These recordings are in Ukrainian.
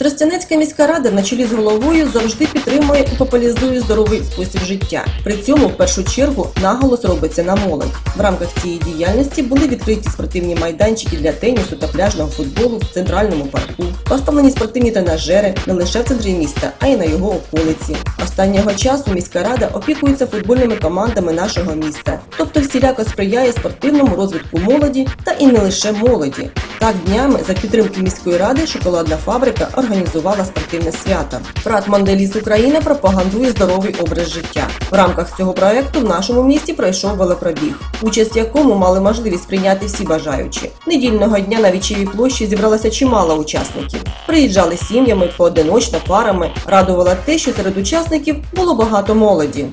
Тростянецька міська рада на чолі з головою завжди підтримує і популяризує здоровий спосіб життя. При цьому в першу чергу наголос робиться на молодь. В рамках цієї діяльності були відкриті спортивні майданчики для тенісу та пляжного футболу в центральному парку, поставлені спортивні тренажери не лише в центрі міста, а й на його околиці. Останнього часу міська рада опікується футбольними командами нашого міста, тобто всіляко сприяє спортивному розвитку молоді та і не лише молоді. Так днями за підтримки міської ради шоколадна фабрика організувала спортивне свято. Прат Манделіс Україна пропагандує здоровий образ життя. В рамках цього проекту в нашому місті пройшов велопробіг, участь якому мали можливість прийняти всі бажаючі. Недільного дня на Вічевій площі зібралося чимало учасників. Приїжджали сім'ями, поодиночно, парами. Радувало те, що серед учасників було багато молоді.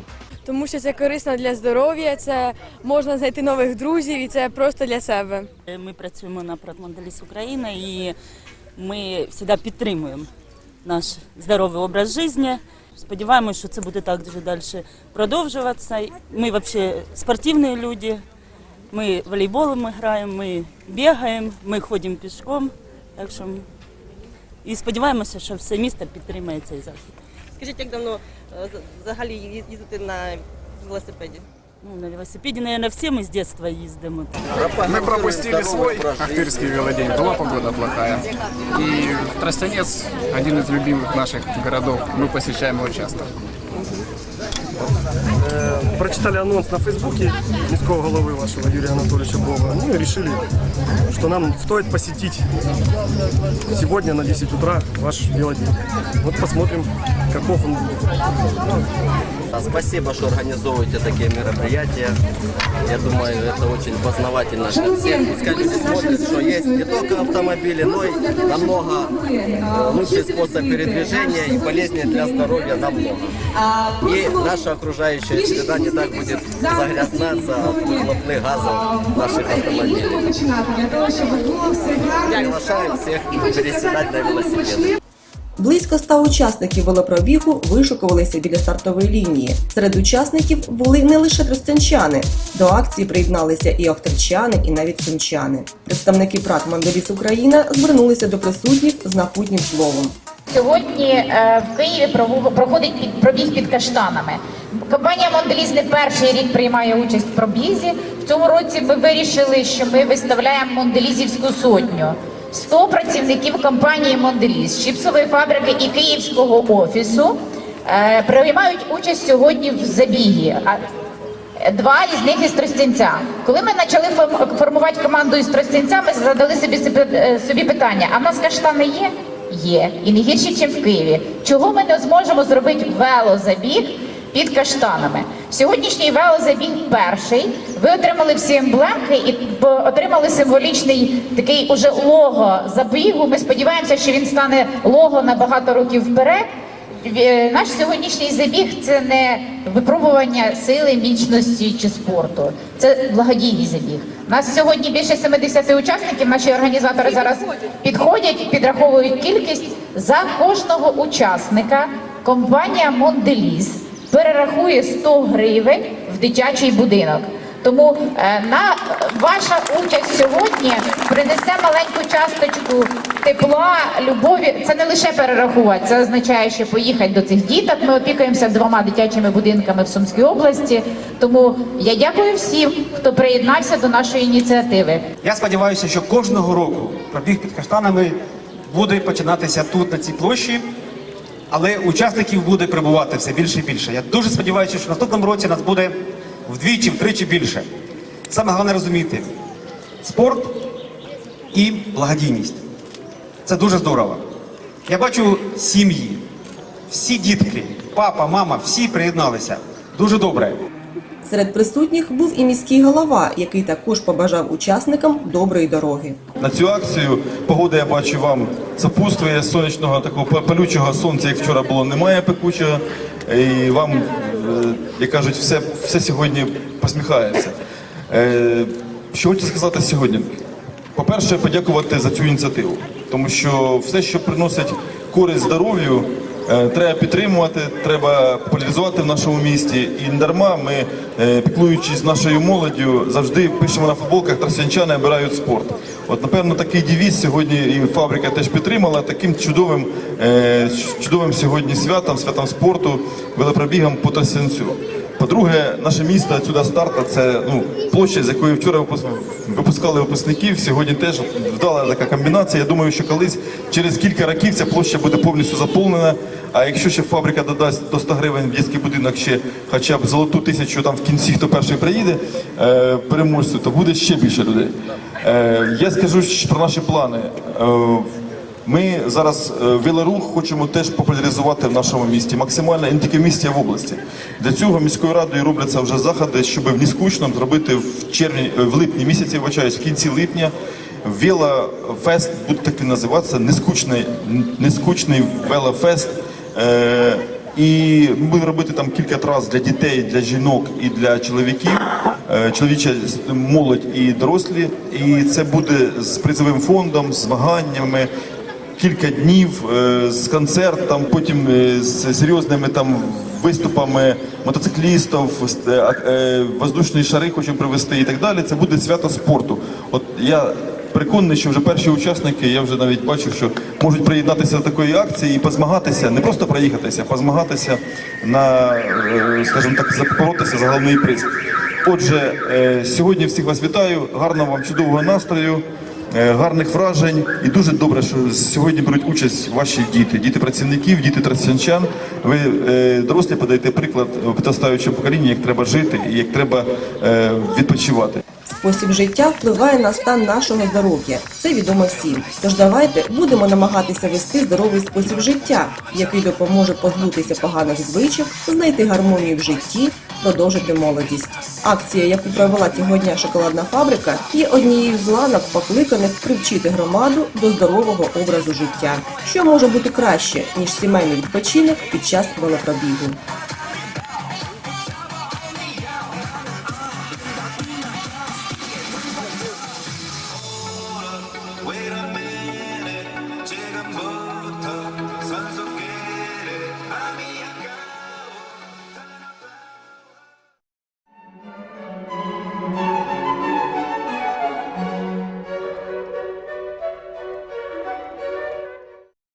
Тому що це корисно для здоров'я, це можна знайти нових друзів і це просто для себе. Ми працюємо на Протманделіс Україна і ми завжди підтримуємо наш здоровий образ життя. Сподіваємось, що це буде так дуже далі продовжуватися. Ми взагалі спортивні люди. Ми волейболом граємо, ми бігаємо, ми ходимо пішком. Так що і сподіваємося, що все місто підтримає цей захід. Скажіть, як давно е, з- взагалі ї- їздити на велосипеді? Ну, на велосипеді, мабуть, всі ми з дитинства їздимо. Мы пропустили свой Ахтырский велодень. Была погода плохая. И Тростянец один из любимых наших городов. Мы посещаем его часто. Прочитали анонс на Фейсбуке міського головы вашего Юрия Анатольевича Бога. Ну и решили, что нам стоит посетить сегодня на 10 утра ваш велодень. Вот посмотрим, каков он будет. Спасибо, что организовываете такие мероприятия. Я думаю, это очень познавательно для всех. Пускай люди смотрят, что есть не только автомобили, но и намного э, лучший способ передвижения и полезнее для здоровья намного. И наша окружающая среда не так будет загрязняться от выхлопных газов наших автомобилей. Приглашаем всех переседать на велосипед. Близько ста учасників велопробігу вишукувалися біля стартової лінії. Серед учасників були не лише тростянчани. До акції приєдналися і охтерчани, і навіть сумчани. Представники ПРАТ Манделіс Україна звернулися до присутніх з напутнім словом. Сьогодні е, в Києві проходить пробіг під каштанами. Компанія Монделіс не перший рік приймає участь в пробізі. В цьому році ми вирішили, що ми виставляємо Монделізівську сотню. 100 працівників компанії Монделіс, чіпсової фабрики і київського офісу е, приймають участь сьогодні в забігі. Два із них із Тростянця. Коли ми почали формувати команду із Тростянця, ми задали собі е, собі питання: а в нас каштани є? Є. І не гірші, ніж в Києві. Чого ми не зможемо зробити велозабіг під каштанами? Сьогоднішній велозабіг перший. Ви отримали всі емблемки і отримали символічний такий уже лого забігу. Ми сподіваємося, що він стане лого на багато років вперед. Е, Наш сьогоднішній забіг це не випробування сили, міцності чи спорту. Це благодійний забіг. У нас сьогодні більше 70 учасників. Наші організатори зараз підходять, підраховують кількість за кожного учасника. Компанія Монделіс перерахує 100 гривень в дитячий будинок. Тому е, на ваша участь сьогодні принесе маленьку часточку тепла, любові. Це не лише перерахувати, це означає, що поїхати до цих діток. Ми опікуємося двома дитячими будинками в Сумській області. Тому я дякую всім, хто приєднався до нашої ініціативи. Я сподіваюся, що кожного року пробіг під каштанами буде починатися тут, на цій площі, але учасників буде прибувати все більше і більше. Я дуже сподіваюся, що в наступному році нас буде вдвічі, втричі більше. Саме головне розуміти спорт і благодійність. Це дуже здорово. Я бачу сім'ї, всі дітки, папа, мама, всі приєдналися. Дуже добре. Серед присутніх був і міський голова, який також побажав учасникам доброї дороги. На цю акцію погода, я бачу, вам сопутствує сонячного такого па- палючого сонця, як вчора було, немає пекучого. І вам, е, як кажуть, все, все сьогодні посміхається. Е, Що хочу сказати сьогодні? По-перше, подякувати за цю ініціативу, тому що все, що приносить користь здоров'ю, Е, Треба підтримувати, треба популяризувати в нашому місті. І дарма ми, е, піклуючись нашою молоддю, завжди пишемо на футболках трасянчани обирають спорт. От, напевно, такий девіз сьогодні і фабрика теж підтримала таким чудовим, е, чудовим сьогодні святом, святом спорту, велопробігом по Тростянцю. По-друге, наше місто сюди старта це ну, площа, з якої вчора випус- випускали випускників. Сьогодні теж вдала така комбінація. Я думаю, що колись через кілька років ця площа буде повністю заповнена. А якщо ще фабрика додасть до 100 гривень в дитячий будинок ще хоча б золоту тисячу там в кінці, хто перший приїде е, переможцю, то буде ще більше людей. Е, я скажу про наші плани. Е, ми зараз е, велорух хочемо теж популяризувати в нашому місті, максимально і не тільки в місті, а в області. Для цього міською радою робляться вже заходи, щоб в Ніскучному зробити в червні, в липні місяці, вибачаюсь, в кінці липня. Велофест буде так він називатися, нескучний, нескучний велофест. Е, і ми будемо робити там кілька трас для дітей, для жінок і для чоловіків, чоловіча молодь і дорослі. І це буде з призовим фондом, з змаганнями, кілька днів е, з концертом, потім е, з серйозними там виступами мотоциклістів, е, е, воздушні шари хочемо привезти і так далі. Це буде свято спорту. От я переконаний, що вже перші учасники, я вже навіть бачу, що можуть приєднатися до такої акції і позмагатися, не просто проїхатися, а позмагатися на, е, скажімо так, запоротися за головний приз. Отже, е, сьогодні всіх вас вітаю, гарного вам чудового настрою. Е, гарних вражень і дуже добре, що сьогодні беруть участь ваші діти, діти працівників, діти тростянчан. Ви е, дорослі подаєте приклад підростаючому поколінню, як треба жити і як треба відпочивати. Спосіб життя впливає на стан нашого здоров'я. Це відомо всім. Тож давайте будемо намагатися вести здоровий спосіб життя, який допоможе позбутися поганих звичок, знайти гармонію в житті, продовжити молодість. Акція, яку провела сьогодні шоколадна фабрика, є однією з ланок, покликаних привчити громаду до здорового образу життя. Що може бути краще ніж сімейний відпочинок під час велопробігу?